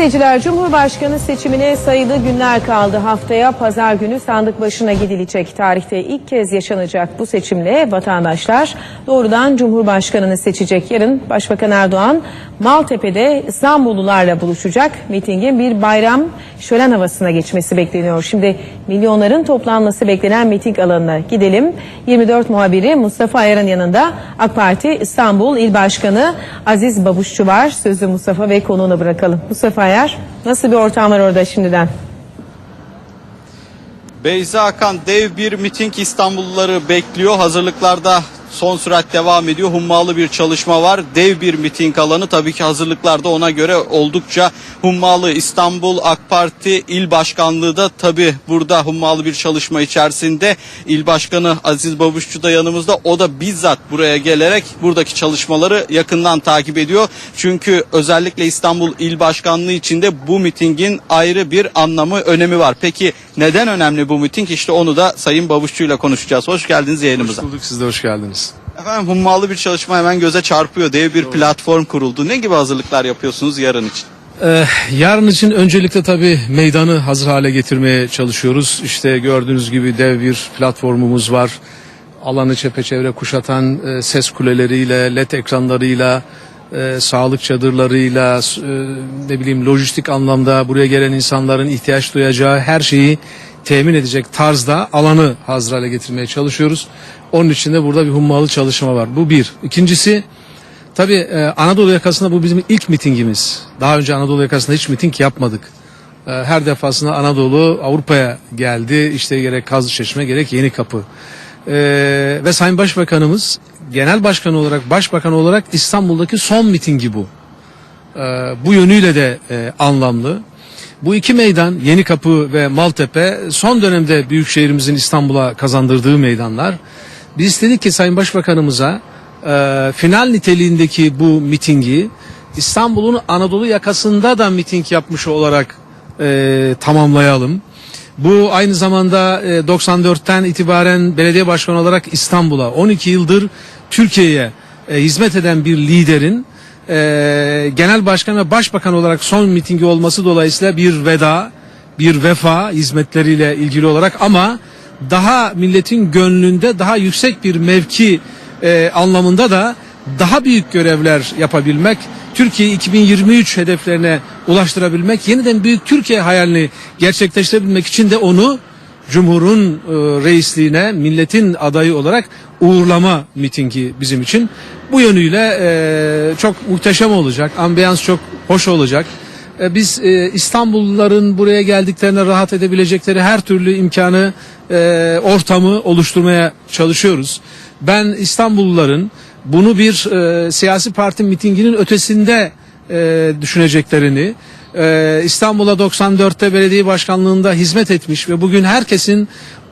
izleyiciler, Cumhurbaşkanı seçimine sayılı günler kaldı. Haftaya pazar günü sandık başına gidilecek. Tarihte ilk kez yaşanacak bu seçimle vatandaşlar doğrudan Cumhurbaşkanını seçecek. Yarın Başbakan Erdoğan Maltepe'de İstanbullularla buluşacak. Mitingin bir bayram şölen havasına geçmesi bekleniyor. Şimdi milyonların toplanması beklenen miting alanına gidelim. 24 muhabiri Mustafa Ayar'ın yanında AK Parti İstanbul İl Başkanı Aziz Babuşçu var. Sözü Mustafa ve konuğuna bırakalım. Mustafa Ayar nasıl bir ortam var orada şimdiden? Beyza Akan dev bir miting İstanbulluları bekliyor. Hazırlıklarda son sürat devam ediyor. Hummalı bir çalışma var. Dev bir miting alanı. Tabii ki hazırlıklarda ona göre oldukça hummalı. İstanbul AK Parti İl Başkanlığı da tabii burada hummalı bir çalışma içerisinde. İl Başkanı Aziz Babuşçu da yanımızda. O da bizzat buraya gelerek buradaki çalışmaları yakından takip ediyor. Çünkü özellikle İstanbul İl Başkanlığı içinde bu mitingin ayrı bir anlamı, önemi var. Peki neden önemli bu miting? İşte onu da Sayın Babuşçu ile konuşacağız. Hoş geldiniz yayınımıza. Hoş bulduk siz de hoş geldiniz. Efendim hummalı bir çalışma hemen göze çarpıyor. Dev bir platform kuruldu. Ne gibi hazırlıklar yapıyorsunuz yarın için? Ee, yarın için öncelikle tabii meydanı hazır hale getirmeye çalışıyoruz. İşte gördüğünüz gibi dev bir platformumuz var. Alanı çepeçevre kuşatan e, ses kuleleriyle, led ekranlarıyla, e, sağlık çadırlarıyla, e, ne bileyim lojistik anlamda buraya gelen insanların ihtiyaç duyacağı her şeyi temin edecek tarzda alanı hazır hale getirmeye çalışıyoruz. Onun için de burada bir hummalı çalışma var. Bu bir. İkincisi Tabii e, Anadolu yakasında bu bizim ilk mitingimiz. Daha önce Anadolu yakasında hiç miting yapmadık. E, her defasında Anadolu Avrupa'ya geldi. İşte gerek Kazlıçeşme gerek Yenikapı. E, ve Sayın Başbakanımız genel başkan olarak, başbakan olarak İstanbul'daki son mitingi bu. E, bu yönüyle de e, anlamlı. Bu iki meydan Yenikapı ve Maltepe son dönemde büyükşehirimizin İstanbul'a kazandırdığı meydanlar. Biz istedik ki Sayın Başbakanımıza e, final niteliğindeki bu mitingi İstanbul'un Anadolu yakasında da miting yapmış olarak e, tamamlayalım. Bu aynı zamanda e, 94'ten itibaren belediye başkanı olarak İstanbul'a 12 yıldır Türkiye'ye e, hizmet eden bir liderin e, genel başkan ve başbakan olarak son mitingi olması dolayısıyla bir veda, bir vefa hizmetleriyle ilgili olarak ama daha milletin gönlünde daha yüksek bir mevki e, anlamında da daha büyük görevler yapabilmek, Türkiye 2023 hedeflerine ulaştırabilmek, yeniden büyük Türkiye hayalini gerçekleştirebilmek için de onu Cumhur'un e, reisliğine milletin adayı olarak uğurlama mitingi bizim için. Bu yönüyle e, çok muhteşem olacak. Ambiyans çok hoş olacak. E, biz e, İstanbulluların buraya geldiklerine rahat edebilecekleri her türlü imkanı, e, ortamı oluşturmaya çalışıyoruz. Ben İstanbulluların bunu bir e, siyasi parti mitinginin ötesinde e, düşüneceklerini, e, İstanbul'a 94'te belediye başkanlığında hizmet etmiş ve bugün herkesin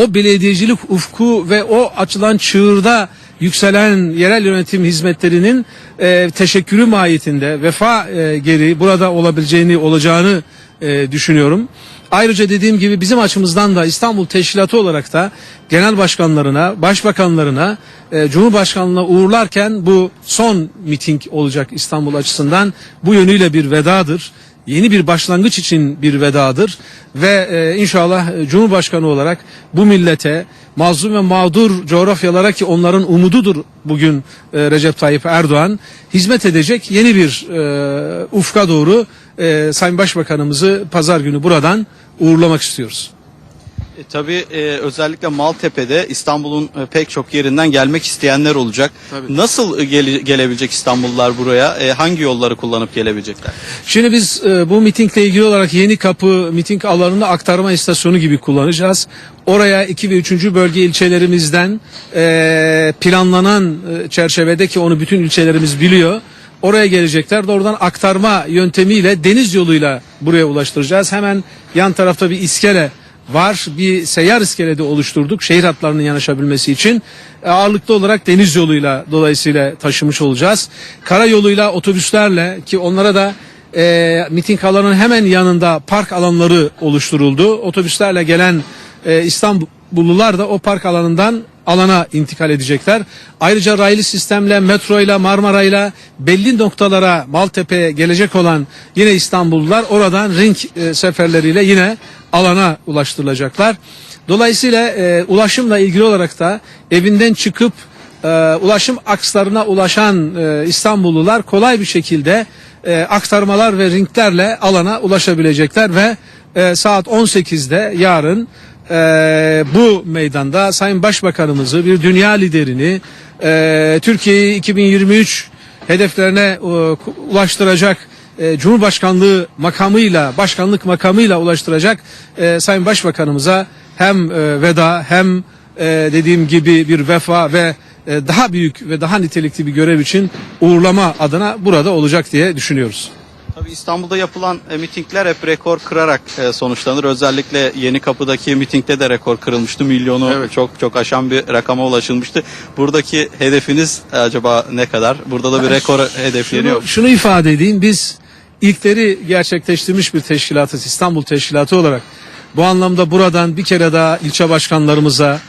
o belediyecilik ufku ve o açılan çığırda yükselen yerel yönetim hizmetlerinin e, teşekkürü mahiyetinde vefa e, geri burada olabileceğini olacağını e, düşünüyorum. Ayrıca dediğim gibi bizim açımızdan da İstanbul Teşkilatı olarak da genel başkanlarına, başbakanlarına, e, Cumhurbaşkanlığına uğurlarken bu son miting olacak İstanbul açısından. Bu yönüyle bir vedadır. Yeni bir başlangıç için bir vedadır ve e, inşallah e, Cumhurbaşkanı olarak bu millete mazlum ve mağdur coğrafyalara ki onların umududur bugün e, Recep Tayyip Erdoğan hizmet edecek yeni bir e, ufka doğru e, Sayın Başbakanımızı pazar günü buradan uğurlamak istiyoruz. E, tabii e, özellikle Maltepe'de İstanbul'un e, pek çok yerinden gelmek isteyenler olacak. Tabii. Nasıl e, gele- gelebilecek İstanbullular buraya? E, hangi yolları kullanıp gelebilecekler? Şimdi biz e, bu mitingle ilgili olarak Yeni Kapı miting alanını aktarma istasyonu gibi kullanacağız. Oraya 2 ve 3. bölge ilçelerimizden e, planlanan e, çerçevedeki onu bütün ilçelerimiz biliyor. Oraya gelecekler. Doğrudan aktarma yöntemiyle deniz yoluyla buraya ulaştıracağız. Hemen yan tarafta bir iskele var. Bir seyyar iskele de oluşturduk şehir hatlarının yanaşabilmesi için. E, Ağırlıklı olarak deniz yoluyla dolayısıyla taşımış olacağız. Karayoluyla otobüslerle ki onlara da e, miting alanının hemen yanında park alanları oluşturuldu. Otobüslerle gelen e, İstanbullular da o park alanından alana intikal edecekler. Ayrıca raylı sistemle, metroyla, Marmara'yla belli noktalara Maltepe'ye gelecek olan yine İstanbullular oradan ring e, seferleriyle yine alana ulaştırılacaklar. Dolayısıyla e, ulaşımla ilgili olarak da evinden çıkıp e, ulaşım akslarına ulaşan e, İstanbullular kolay bir şekilde e, aktarmalar ve ringlerle alana ulaşabilecekler ve e, saat 18'de yarın e, bu meydanda Sayın Başbakanımızı bir dünya liderini e, Türkiye'yi 2023 hedeflerine e, ulaştıracak e, Cumhurbaşkanlığı makamıyla, başkanlık makamıyla ulaştıracak e, Sayın Başbakanımıza hem e, veda hem e, dediğim gibi bir vefa ve e, daha büyük ve daha nitelikli bir görev için uğurlama adına burada olacak diye düşünüyoruz. Tabii İstanbul'da yapılan e, mitingler hep rekor kırarak e, sonuçlanır. Özellikle Yeni Kapı'daki mitingde de rekor kırılmıştı. Milyonu Evet. çok çok aşan bir rakama ulaşılmıştı. Buradaki hedefiniz acaba ne kadar? Burada da bir rekor hedefleniyor. Şunu, şunu ifade edeyim biz ilkleri gerçekleştirmiş bir teşkilatız İstanbul Teşkilatı olarak. Bu anlamda buradan bir kere daha ilçe başkanlarımıza,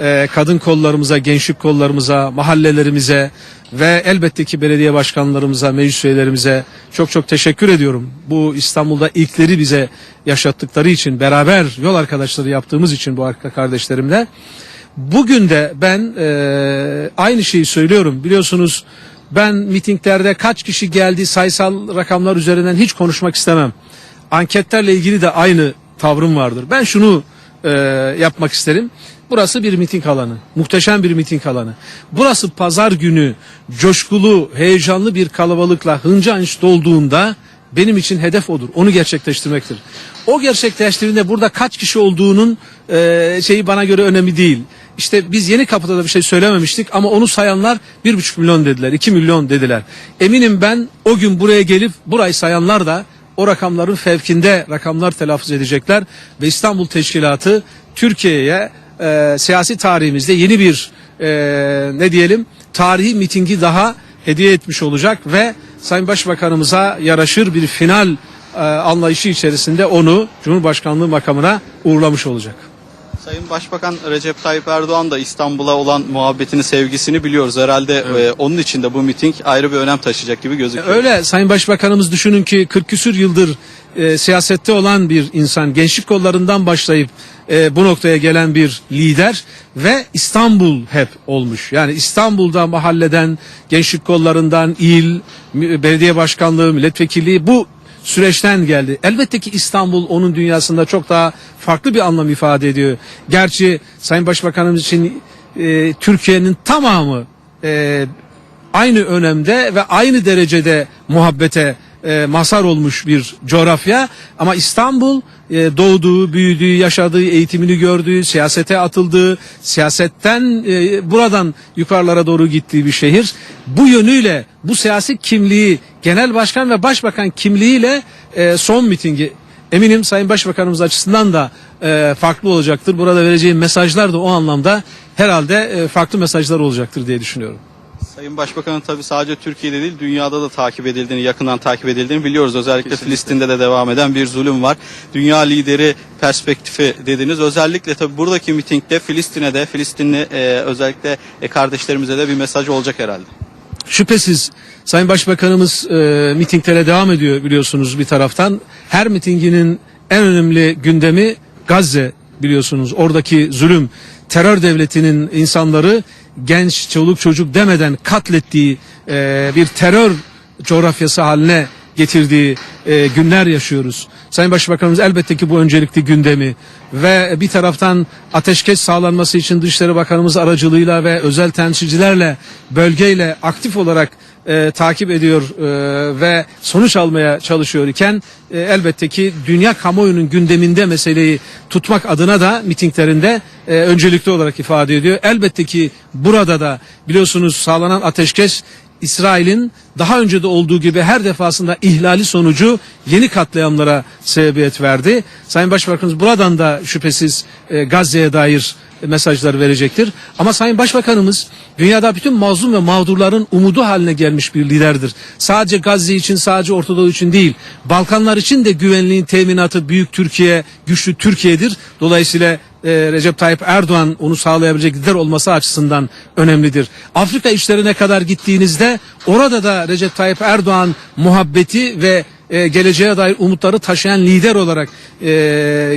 e, kadın kollarımıza, gençlik kollarımıza, mahallelerimize ve elbette ki belediye başkanlarımıza, meclis üyelerimize çok çok teşekkür ediyorum. Bu İstanbul'da ilkleri bize yaşattıkları için, beraber yol arkadaşları yaptığımız için bu arka kardeşlerimle. Bugün de ben e, aynı şeyi söylüyorum. Biliyorsunuz ben mitinglerde kaç kişi geldi sayısal rakamlar üzerinden hiç konuşmak istemem. Anketlerle ilgili de aynı tavrım vardır. Ben şunu e, yapmak isterim. Burası bir miting alanı. Muhteşem bir miting alanı. Burası pazar günü coşkulu, heyecanlı bir kalabalıkla hınca hınç dolduğunda benim için hedef odur. Onu gerçekleştirmektir. O gerçekleştirdiğinde burada kaç kişi olduğunun e, şeyi bana göre önemli değil. İşte biz yeni kapıda da bir şey söylememiştik ama onu sayanlar bir buçuk milyon dediler, iki milyon dediler. Eminim ben o gün buraya gelip burayı sayanlar da o rakamların fevkinde rakamlar telaffuz edecekler ve İstanbul Teşkilatı Türkiye'ye e, siyasi tarihimizde yeni bir e, ne diyelim tarihi mitingi daha hediye etmiş olacak ve Sayın Başbakanımıza yaraşır bir final e, anlayışı içerisinde onu Cumhurbaşkanlığı makamına uğurlamış olacak. Sayın Başbakan Recep Tayyip Erdoğan da İstanbul'a olan muhabbetini, sevgisini biliyoruz. Herhalde e, onun için de bu miting ayrı bir önem taşıyacak gibi gözüküyor. Öyle Sayın Başbakanımız düşünün ki 40 küsür yıldır e, siyasette olan bir insan gençlik kollarından başlayıp e, bu noktaya gelen bir lider ve İstanbul hep olmuş. Yani İstanbul'da mahalleden, gençlik kollarından, il, belediye başkanlığı, milletvekilliği bu süreçten geldi. Elbette ki İstanbul onun dünyasında çok daha farklı bir anlam ifade ediyor. Gerçi Sayın Başbakanımız için e, Türkiye'nin tamamı e, aynı önemde ve aynı derecede muhabbete e, mazhar olmuş bir coğrafya ama İstanbul e, doğduğu, büyüdüğü, yaşadığı, eğitimini gördüğü, siyasete atıldığı, siyasetten e, buradan yukarılara doğru gittiği bir şehir. Bu yönüyle bu siyasi kimliği, genel başkan ve başbakan kimliğiyle e, son mitingi eminim Sayın Başbakanımız açısından da e, farklı olacaktır. Burada vereceğim mesajlar da o anlamda herhalde e, farklı mesajlar olacaktır diye düşünüyorum. Sayın Başbakan'ın tabii sadece Türkiye'de değil dünyada da takip edildiğini, yakından takip edildiğini biliyoruz. Özellikle Filistin'de de devam eden bir zulüm var. Dünya lideri perspektifi dediniz. Özellikle tabii buradaki mitingde Filistin'e de, Filistinli e, özellikle e, kardeşlerimize de bir mesaj olacak herhalde. Şüphesiz Sayın Başbakanımız e, mitinglere devam ediyor biliyorsunuz bir taraftan. Her mitinginin en önemli gündemi Gazze biliyorsunuz. Oradaki zulüm, terör devletinin insanları genç, çoluk çocuk demeden katlettiği e, bir terör coğrafyası haline getirdiği e, günler yaşıyoruz. Sayın Başbakanımız elbette ki bu öncelikli gündemi ve bir taraftan ateşkes sağlanması için Dışişleri Bakanımız aracılığıyla ve özel temsilcilerle bölgeyle aktif olarak e, takip ediyor e, ve sonuç almaya çalışıyor iken e, elbette ki dünya kamuoyunun gündeminde meseleyi tutmak adına da mitinglerinde e, öncelikli olarak ifade ediyor. Elbette ki burada da biliyorsunuz sağlanan ateşkes İsrail'in daha önce de olduğu gibi her defasında ihlali sonucu yeni katliamlara sebebiyet verdi. Sayın Başbakanımız buradan da şüphesiz e, Gazze'ye dair mesajlar verecektir. Ama Sayın Başbakanımız dünyada bütün mazlum ve mağdurların umudu haline gelmiş bir liderdir. Sadece Gazze için, sadece Orta Doğu için değil, Balkanlar için de güvenliğin teminatı büyük Türkiye, güçlü Türkiye'dir. Dolayısıyla e, Recep Tayyip Erdoğan onu sağlayabilecek lider olması açısından önemlidir. Afrika işlerine kadar gittiğinizde orada da Recep Tayyip Erdoğan muhabbeti ve e, geleceğe dair umutları taşıyan lider olarak e,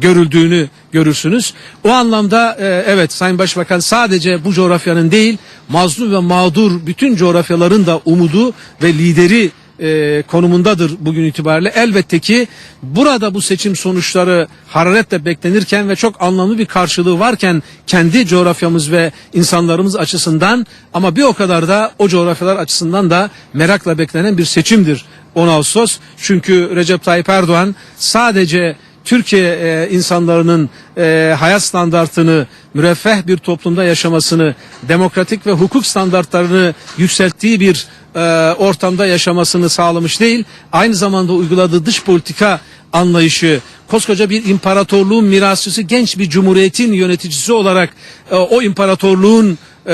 görüldüğünü görürsünüz. O anlamda e, evet Sayın Başbakan sadece bu coğrafyanın değil mazlum ve mağdur bütün coğrafyaların da umudu ve lideri e, konumundadır bugün itibariyle. Elbette ki burada bu seçim sonuçları hararetle beklenirken ve çok anlamlı bir karşılığı varken kendi coğrafyamız ve insanlarımız açısından ama bir o kadar da o coğrafyalar açısından da merakla beklenen bir seçimdir 10 Ağustos. Çünkü Recep Tayyip Erdoğan sadece Türkiye e, insanlarının e, hayat standartını, müreffeh bir toplumda yaşamasını, demokratik ve hukuk standartlarını yükselttiği bir e, ortamda yaşamasını sağlamış değil, aynı zamanda uyguladığı dış politika anlayışı, koskoca bir imparatorluğun mirasçısı genç bir cumhuriyetin yöneticisi olarak e, o imparatorluğun e,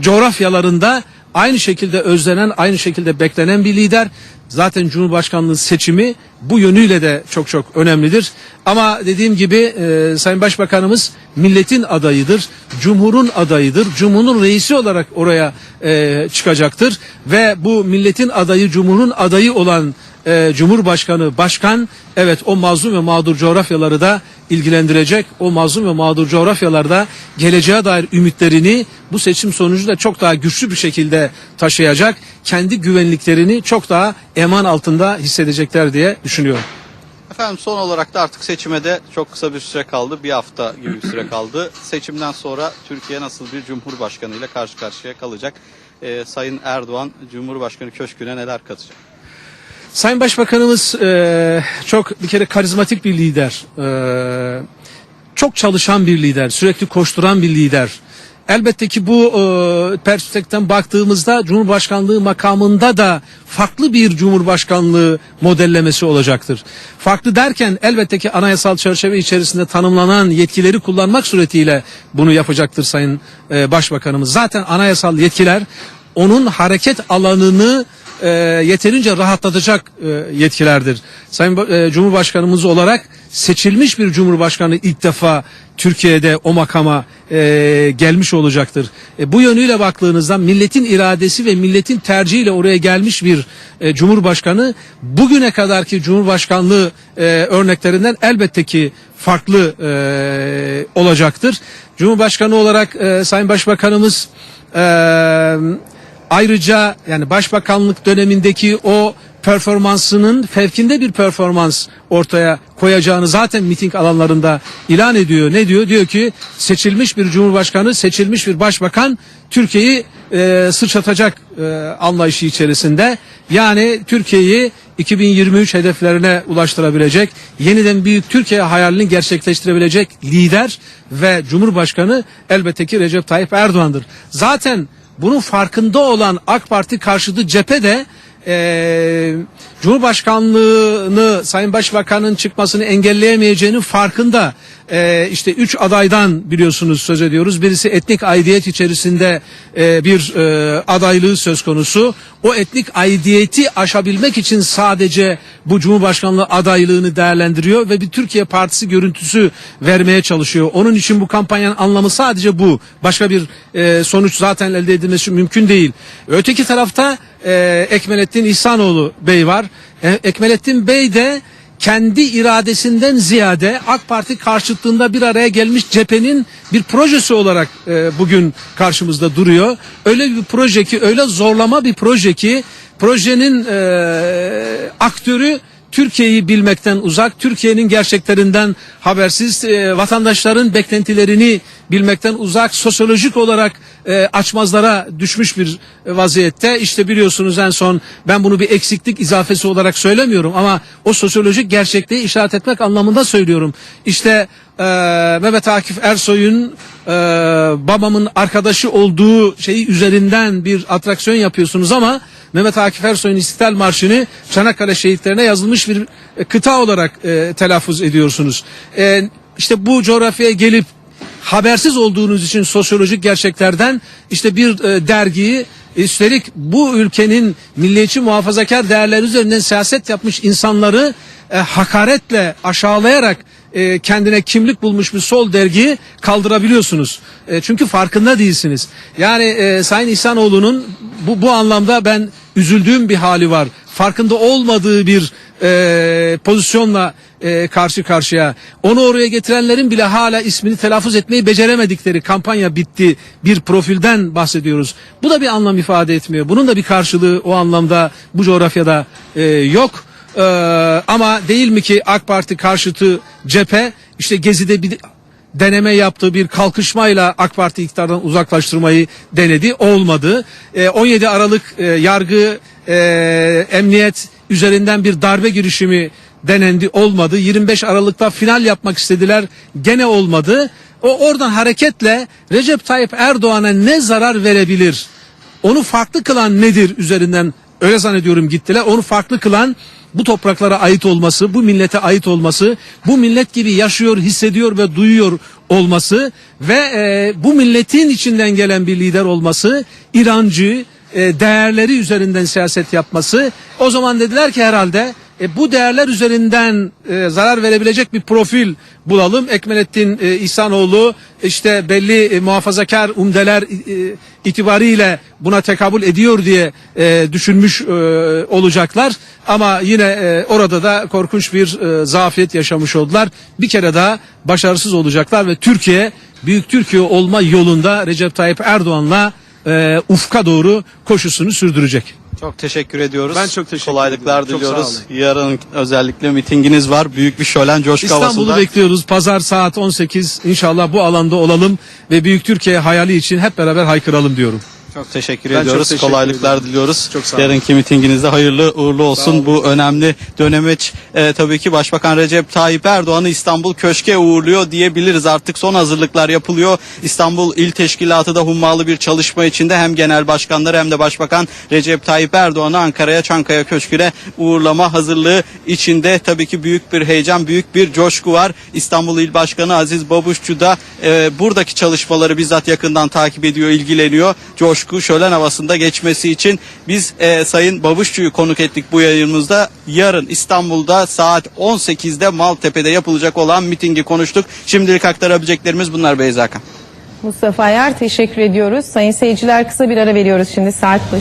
coğrafyalarında aynı şekilde özlenen, aynı şekilde beklenen bir lider. Zaten Cumhurbaşkanlığı seçimi bu yönüyle de çok çok önemlidir. Ama dediğim gibi e, Sayın Başbakanımız milletin adayıdır, Cumhur'un adayıdır, Cumhur'un reisi olarak oraya e, çıkacaktır. Ve bu milletin adayı, Cumhur'un adayı olan e, Cumhurbaşkanı, Başkan evet o mazlum ve mağdur coğrafyaları da ilgilendirecek. O mazlum ve mağdur coğrafyalarda geleceğe dair ümitlerini bu seçim sonucunda çok daha güçlü bir şekilde taşıyacak. Kendi güvenliklerini çok daha eman altında hissedecekler diye düşünüyorum. Efendim son olarak da artık seçime de çok kısa bir süre kaldı. Bir hafta gibi bir süre kaldı. Seçimden sonra Türkiye nasıl bir cumhurbaşkanı ile karşı karşıya kalacak? Ee, Sayın Erdoğan Cumhurbaşkanı Köşkü'ne neler katacak? Sayın Başbakanımız e, çok bir kere karizmatik bir lider. E, çok çalışan bir lider, sürekli koşturan bir lider. Elbette ki bu e, perspektiften baktığımızda Cumhurbaşkanlığı makamında da farklı bir Cumhurbaşkanlığı modellemesi olacaktır. Farklı derken elbette ki anayasal çerçeve içerisinde tanımlanan yetkileri kullanmak suretiyle bunu yapacaktır Sayın e, Başbakanımız. Zaten anayasal yetkiler onun hareket alanını e, yeterince rahatlatacak e, yetkilerdir. Sayın e, Cumhurbaşkanımız olarak seçilmiş bir Cumhurbaşkanı ilk defa Türkiye'de o makama e, gelmiş olacaktır. E, bu yönüyle baktığınızda milletin iradesi ve milletin tercihiyle oraya gelmiş bir e, Cumhurbaşkanı bugüne kadarki Cumhurbaşkanlığı e, örneklerinden elbette ki farklı e, olacaktır. Cumhurbaşkanı olarak e, Sayın Başbakanımız e, Ayrıca yani başbakanlık dönemindeki o performansının fevkinde bir performans ortaya koyacağını zaten miting alanlarında ilan ediyor. Ne diyor? Diyor ki seçilmiş bir cumhurbaşkanı, seçilmiş bir başbakan Türkiye'yi e, sıçratacak e, anlayışı içerisinde. Yani Türkiye'yi 2023 hedeflerine ulaştırabilecek, yeniden büyük Türkiye hayalini gerçekleştirebilecek lider ve cumhurbaşkanı elbette ki Recep Tayyip Erdoğan'dır. Zaten bunun farkında olan AK Parti karşıtı cephe de eee Cumhurbaşkanlığını Sayın Başbakan'ın çıkmasını engelleyemeyeceğinin farkında. Eee işte üç adaydan biliyorsunuz söz ediyoruz. Birisi etnik aidiyet içerisinde eee, bir eee, adaylığı söz konusu. O etnik aidiyeti aşabilmek için sadece bu Cumhurbaşkanlığı adaylığını değerlendiriyor ve bir Türkiye Partisi görüntüsü vermeye çalışıyor. Onun için bu kampanyanın anlamı sadece bu. Başka bir eee, sonuç zaten elde edilmesi mümkün değil. Öteki tarafta eee Ekmelettin İhsanoğlu Bey var. E, Ekmelettin Bey de kendi iradesinden ziyade AK Parti karşıtlığında bir araya gelmiş cephenin bir projesi olarak e, bugün karşımızda duruyor. Öyle bir proje ki öyle zorlama bir proje ki projenin e, aktörü Türkiye'yi bilmekten uzak, Türkiye'nin gerçeklerinden habersiz, e, vatandaşların beklentilerini bilmekten uzak, sosyolojik olarak e, açmazlara düşmüş bir vaziyette. İşte biliyorsunuz en son ben bunu bir eksiklik izafesi olarak söylemiyorum ama o sosyolojik gerçekliği işaret etmek anlamında söylüyorum. İşte e, Mehmet Akif Ersoy'un e, babamın arkadaşı olduğu şeyi üzerinden bir atraksiyon yapıyorsunuz ama Mehmet Akif Ersoy'un İstiklal Marşı'nı Çanakkale şehitlerine yazılmış bir e, kıta olarak e, telaffuz ediyorsunuz. E, işte bu coğrafyaya gelip habersiz olduğunuz için sosyolojik gerçeklerden işte bir e, dergiyi üstelik bu ülkenin milliyetçi muhafazakar değerleri üzerinden siyaset yapmış insanları e, hakaretle aşağılayarak e, kendine kimlik bulmuş bir sol dergiyi kaldırabiliyorsunuz. E, çünkü farkında değilsiniz. Yani e, Sayın İhsanoğlu'nun bu, bu anlamda ben üzüldüğüm bir hali var. Farkında olmadığı bir e, pozisyonla e, karşı karşıya. Onu oraya getirenlerin bile hala ismini telaffuz etmeyi beceremedikleri kampanya bitti bir profilden bahsediyoruz. Bu da bir anlam ifade etmiyor. Bunun da bir karşılığı o anlamda bu coğrafyada e, yok. E, ama değil mi ki AK Parti karşıtı cephe işte Gezi'de bir deneme yaptığı bir kalkışmayla AK Parti iktidardan uzaklaştırmayı denedi. Olmadı. E, 17 Aralık e, yargı e, emniyet üzerinden bir darbe girişimi denendi olmadı. 25 Aralık'ta final yapmak istediler gene olmadı. O oradan hareketle Recep Tayyip Erdoğan'a ne zarar verebilir? Onu farklı kılan nedir üzerinden öyle zannediyorum gittiler. Onu farklı kılan bu topraklara ait olması, bu millete ait olması, bu millet gibi yaşıyor, hissediyor ve duyuyor olması ve e, bu milletin içinden gelen bir lider olması, İrancı, e, değerleri üzerinden siyaset yapması. O zaman dediler ki herhalde e, bu değerler üzerinden e, zarar verebilecek bir profil bulalım. Ekmelettin e, İhsanoğlu işte belli e, muhafazakar umdeler e, itibariyle buna tekabül ediyor diye e, düşünmüş e, olacaklar. Ama yine e, orada da korkunç bir e, zafiyet yaşamış oldular. Bir kere daha başarısız olacaklar ve Türkiye büyük Türkiye olma yolunda Recep Tayyip Erdoğan'la e, ufka doğru koşusunu sürdürecek. Çok teşekkür ediyoruz. Ben çok teşekkür Kolaylıklar ediyorum. Çok diliyoruz. sağ Yarın özellikle mitinginiz var. Büyük bir şölen coşku İstanbul'u havasında. bekliyoruz. Pazar saat 18. İnşallah bu alanda olalım ve Büyük Türkiye hayali için hep beraber haykıralım diyorum. Çok teşekkür Ben çok ediyoruz. teşekkür Kolaylıklar ederim. diliyoruz. Çok sağ olun. Yarınki mitinginizde hayırlı uğurlu olsun. Bu önemli dönemeç e, tabii ki Başbakan Recep Tayyip Erdoğan'ı İstanbul Köşk'e uğurluyor diyebiliriz. Artık son hazırlıklar yapılıyor. İstanbul İl Teşkilatı da hummalı bir çalışma içinde hem genel başkanları hem de Başbakan Recep Tayyip Erdoğan'ı Ankara'ya Çankaya Köşkü'ne uğurlama hazırlığı içinde tabii ki büyük bir heyecan, büyük bir coşku var. İstanbul İl Başkanı Aziz Babuşçu da e, buradaki çalışmaları bizzat yakından takip ediyor, ilgileniyor. Coşku, şölen havasında geçmesi için biz e, Sayın Babuşçu'yu konuk ettik bu yayınımızda. Yarın İstanbul'da saat 18'de Maltepe'de yapılacak olan mitingi konuştuk. Şimdilik aktarabileceklerimiz bunlar Beyza Hakan. Mustafa Ayar teşekkür ediyoruz. Sayın seyirciler kısa bir ara veriyoruz şimdi saat başı.